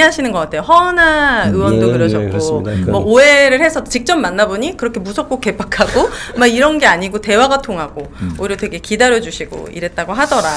하시는 것 같아요. 허은하 의원도 네, 그러셨고 네, 그렇습니다. 그건- 뭐 오해를 해서 직접 만나보니 그렇게 무섭고 개박하고 막 이런 게 아니고 대화가 통하고 음. 오히려 되게 기다려주시고 이랬다고 하더라.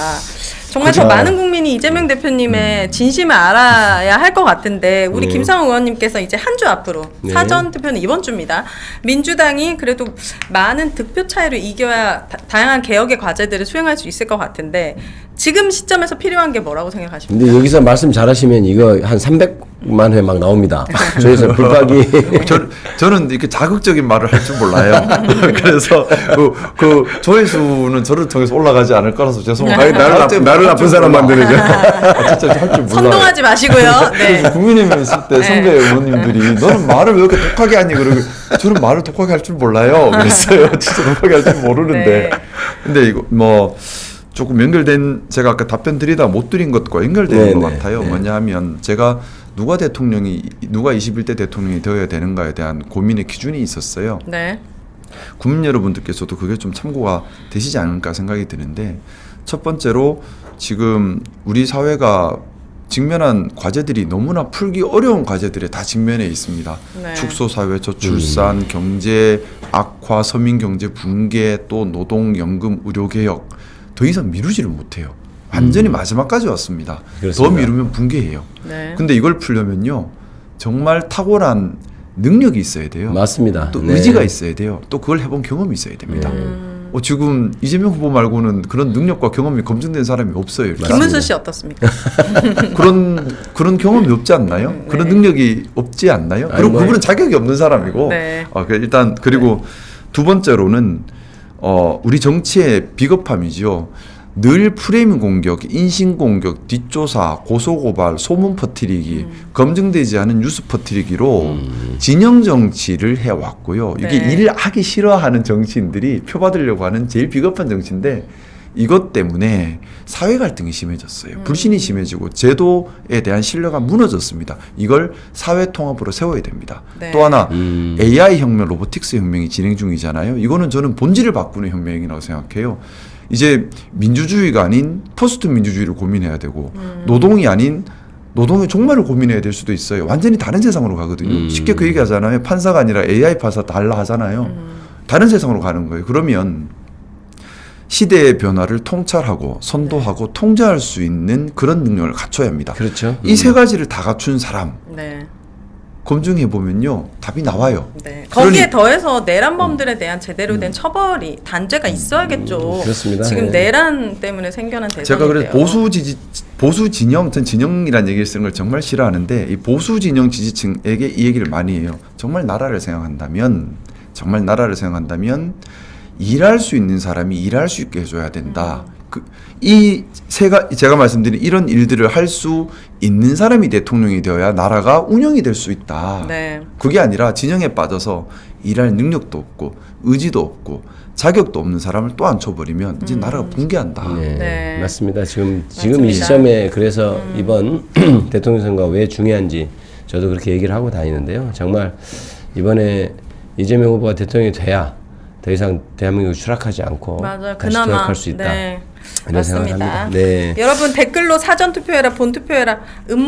정말 더 그죠. 많은 국민이 이재명 대표님의 진심을 알아야 할 것 같은데 우리 네. 김상호 의원님께서 이제 한 주 앞으로 네. 사전 투표는 이번 주입니다. 민주당이 그래도 많은 득표 차이로 이겨야 다, 다양한 개혁의 과제들을 수행할 수 있을 것 같은데 지금 시점에서 필요한 게 뭐라고 생각하십니까? 근데 여기서 말씀 잘하시면 이거 한 300만 회 막 나옵니다. 저희서 불박이 저, 저는 이렇게 자극적인 말을 할 줄 몰라요. 그래서 그, 그 조회수는 저를 통해서 올라가지 않을 거라서 죄송합니다. 아니, 나를 나- 나를 나쁜 사람 만드는 거. 아, 진짜 할 줄 몰라요. 선동하지 마시고요. 네. 그래서 국민의힘에 있을 때 네. 선배 의원님들이 너는 말을 왜 이렇게 독하게 하니 그러고 저는 말을 독하게 할 줄 몰라요. 그랬어요. 진짜 독하게 할 줄 모르는데. 네. 근데 이거 뭐 조금 연결된 제가 아까 답변 드리다 못 드린 것과 연결되는 네, 것 네, 같아요. 네. 뭐냐 하면 제가 누가 대통령이 누가 21대 대통령이 되어야 되는가에 대한 고민의 기준이 있었어요. 네. 국민 여러분들께서도 그게 좀 참고가 되시지 않을까 생각이 드는데 첫 번째로 지금 우리 사회가 직면한 과제들이 너무나 풀기 어려운 과제들에 다 직면해 있습니다. 네. 축소 사회 저출산, 경제 악화, 서민 경제 붕괴, 또 노동 연금 의료 개혁 더 이상 미루지를 못해요. 완전히 마지막까지 왔습니다. 더 그렇습니다. 미루면 붕괴해요. 네. 근데 이걸 풀려면요 정말 탁월한 능력이 있어야 돼요. 맞습니다. 또 네. 의지가 있어야 돼요. 또 그걸 해본 경험이 있어야 됩니다. 음. 어, 지금 이재명 후보 말고는 그런 능력과 경험이 검증된 사람이 없어요. 김문수 씨 어떻습니까? 그런 그런 경험이 없지 않나요? 그런 능력이 없지 않나요? 아니, 그리고 뭐- 그분은 자격이 없는 사람이고. 네. 어, 그 일단 그리고 두 번째로는 어, 우리 정치의 비겁함이죠. 늘 프레임 공격, 인신 공격, 뒷조사, 고소 고발, 소문 퍼뜨리기, 검증되지 않은 뉴스 퍼뜨리기로 진영 정치를 해 왔고요. 이게 네. 일을 하기 싫어하는 정치인들이 표 받으려고 하는 제일 비겁한 정치인데 이것 때문에 사회 갈등이 심해졌어요. 불신이 심해지고 제도에 대한 신뢰가 무너졌습니다. 이걸 사회 통합으로 세워야 됩니다. 네. 또 하나 음. AI 혁명, 로보틱스 혁명이 진행 중이잖아요. 이거는 저는 본질을 바꾸는 혁명이라고 생각해요. 이제 민주주의가 아닌 포스트 민주주의를 고민해야 되고 노동이 아닌 노동의 종말을 고민해야 될 수도 있어요. 완전히 다른 세상으로 가거든요. 음. 쉽게 그 얘기 하잖아요. 판사가 아니라 AI 판사 달라 하잖아요. 음. 다른 세상으로 가는 거예요. 그러면 시대의 변화를 통찰하고 선도하고 통제할 수 있는 그런 능력을 갖춰야 합니다. 그렇죠. 이 세 가지를 다 갖춘 사람 네. 검증해 보면요 답이 나와요. 네. 거기에 그러니- 더해서 내란범들에 대한 제대로 된 처벌이 단죄가 있어야겠죠. 음, 그렇습니다. 지금 네. 내란 때문에 생겨난 대선인데요. 제가 그래서 보수 지지 보수 진영 전 진영이라는 얘기를 쓰는 걸 정말 싫어하는데 이 보수 진영 지지층에게 이 얘기를 많이 해요. 정말 나라를 생각한다면 정말 나라를 생각한다면 일할 수 있는 사람이 일할 수 있게 해줘야 된다. 그, 이 세가 제가 말씀드린 이런 일들을 할 수 있는 사람이 대통령이 되어야 나라가 운영이 될 수 있다. 네. 그게 아니라 진영에 빠져서 일할 능력도 없고 의지도 없고 자격도 없는 사람을 또 앉혀버리면 이제 나라가 붕괴한다. 네, 네. 맞습니다. 지금 지금 이 맞습니다. 시점에 그래서 이번 대통령 선거가 왜 중요한지 저도 그렇게 얘기를 하고 다니는데요. 정말 이번에 이재명 후보가 대통령이 돼야 더 이상 대한민국이 추락하지 않고 맞아요. 다시 그나마 도약할 수 있다. 네. 이런 생각을 맞습니다. 합니다. 네. 여러분 댓글로 사전 투표해라, 본 투표해라, 음모